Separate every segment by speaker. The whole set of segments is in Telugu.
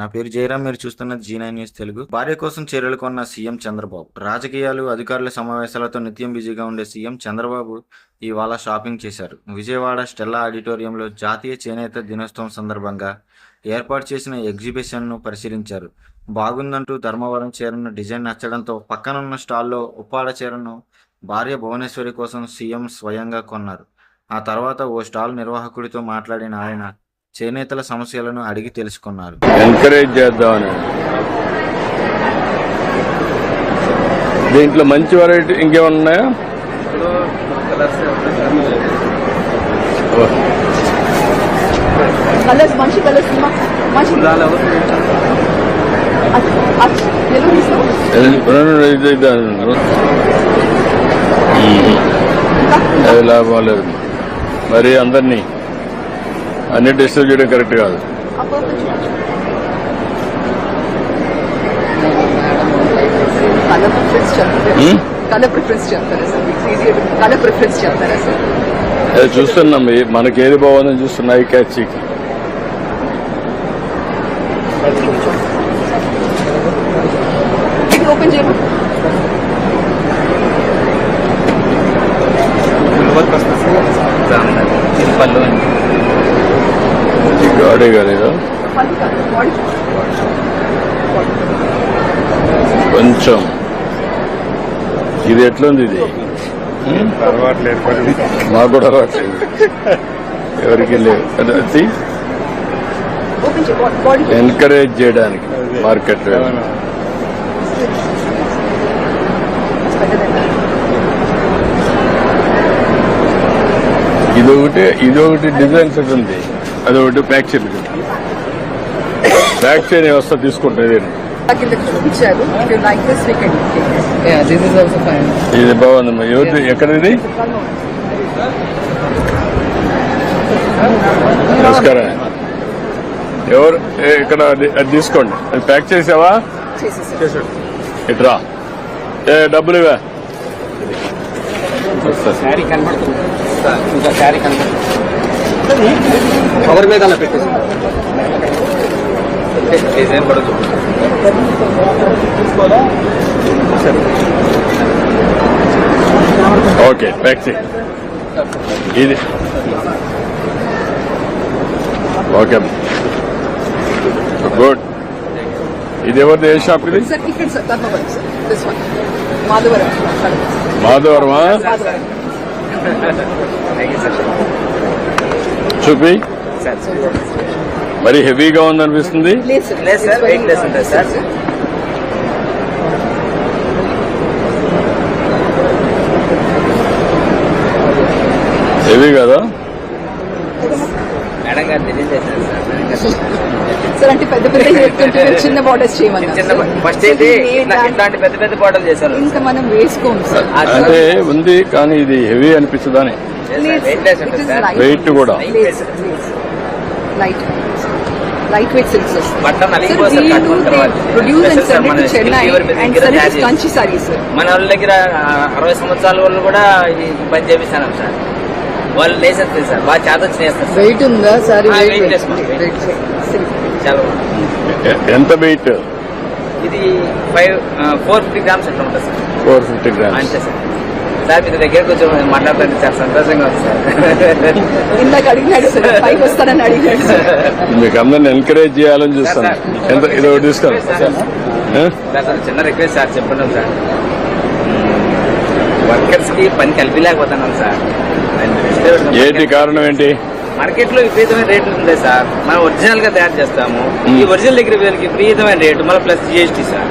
Speaker 1: నా పేరు జయరాం మీరు చూస్తున్న జీ నైన్ న్యూస్ తెలుగు. భార్య కోసం చర్యలు కొన్న సీఎం చంద్రబాబు. రాజకీయాలు అధికారుల సమావేశాలతో నిత్యం బిజీగా ఉండే సీఎం చంద్రబాబు ఇవాళ షాపింగ్ చేశారు. విజయవాడ స్టెల్లా ఆడిటోరియంలో జాతీయ చేనేత దినోత్సవం సందర్భంగా ఏర్పాటు చేసిన ఎగ్జిబిషన్ను పరిశీలించారు. బాగుందంటూ ధర్మవరం చీరను డిజైన్ నచ్చడంతో పక్కనున్న స్టాల్లో ఉప్పాడ చీరను భార్య భువనేశ్వరి కోసం సీఎం స్వయంగా కొన్నారు. ఆ తర్వాత ఓ స్టాల్ నిర్వాహకుడితో మాట్లాడిన ఆయన చేనేతల సమస్యలను అడిగి తెలుసుకున్నారు.
Speaker 2: ఎంకరేజ్ చేద్దామని. దీంట్లో మంచి వెరైటీ ఇంకేమన్నా ఉన్నాయా?
Speaker 3: కలర్స్ మంచి కలర్స్ మంచి.
Speaker 2: అది లాభం లేదు. మరి అందరినీ అన్ని డిస్టర్బ్ చేయడం కరెక్ట్ కాదు. చూస్తున్నాం ఈ- మనకి ఏది బాగుందని చూస్తున్నాయి క్యాచ్
Speaker 3: ఇది ఓపెన్ చేయమా?
Speaker 2: కాలేదు
Speaker 3: పళ్ళు కాలేదా
Speaker 2: కొంచెం. ఇది ఎట్లుంది ఇది? మాకు కూడా రావట్లేదు ఎవరికి లేవు. అది- ఎన్కరేజ్ చేయడానికి మార్కెట్ ఇది ఒకటి ఇది ఒకటి ఉంది. అది ఒకటి ప్యాక్ చేయండి. ప్యాక్ చేయని వ్యవస్థ తీసుకుంటుంది. ఇది. బాగుంది. ఎవరిది? ఎక్కడిది? నమస్కారం. ఎవరు? ఏ, ఇక్కడ అది- తీసుకోండి. అది ప్యాక్ చేసావా? ఇట్రా. ఏ డబ్బులు ఇవా
Speaker 4: కనబడుతుంది సార్, ఇంకా శారీ కనబడుతుంది కవర్ మీద అలా పెట్టేసి. డిజైన్ చూపించండి.
Speaker 2: ఓకే ప్యాక్ చేయి. ఇది. ఓకే. గుడ్. ఇది ఎవరిది? ఏ షాప్ ఇది? మాధవరమా చూపి.
Speaker 4: Sir, sir.
Speaker 2: మరి హెవీగా ఉందనిపిస్తుంది. హెవీ కదా?
Speaker 4: మేడం గారు సార్
Speaker 3: అంటే పెద్ద పెద్ద చిన్న.
Speaker 4: ఫస్ట్ అయితే ఇట్లాంటి పెద్ద పెద్ద బాటలు చేశారు.
Speaker 3: ఇంకా మనం వేసుకోము సార్.
Speaker 2: అంటే ఉంది కానీ ఇది హెవీ అనిపించదని
Speaker 4: Weight
Speaker 2: కూడా.
Speaker 3: Light light weight silks Kanchi sarees sir
Speaker 4: మన వాళ్ళ దగ్గర అరవై సంవత్సరాల వాళ్ళు కూడా పని చేపిస్తాను సార్ వాళ్ళు లేసేస్తారు సార్ బాగా చేత వచ్చి చేస్తారు సార్
Speaker 3: వెయిట్ ఉందా? సారీ.
Speaker 4: చాలా
Speaker 2: ఎంత వెయిట్
Speaker 4: ఇది ఫైవ్ ఫోర్ ఫిఫ్టీ గ్రామ్స్ ఎట్లా ఉంటుంది సార్
Speaker 2: ఫోర్ ఫిఫ్టీ గ్రామ్స్
Speaker 4: అంతే సార్ సార్ మీ దగ్గరకు వచ్చి మాట్లాడుతుంటే చాలా సంతోషంగా ఉంది సార్.
Speaker 3: ఇందాక అడిగినాడు సార్ పైకి వస్తానని అడిగినాడు సార్.
Speaker 2: మీకు అందరిని ఎంకరేజ్ చేయాలని చూస్తాను.
Speaker 4: Sir, sir.
Speaker 2: ఎంత ఇది ఒకటి తీసుకోండి
Speaker 4: సార్? సార్ సార్ చిన్న రిక్వెస్ట్ సార్ చెప్పండి సార్. వర్కర్స్కి పని కలిపిలేకపోతున్నాం సార్.
Speaker 2: ఏంటి కారణం ఏంటి?
Speaker 4: మార్కెట్లో విపరీతమైన రేట్లు ఉంది సార్. మనం ఒరిజినల్గా తయారు చేస్తాము. ఈ ఒరిజినల్ దగ్గర వీళ్ళకి విపరీతమైన రేటు మళ్ళీ plus GST sir.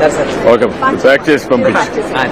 Speaker 4: Sir sir
Speaker 2: okay pack చేసి పంపించి
Speaker 4: ఆ,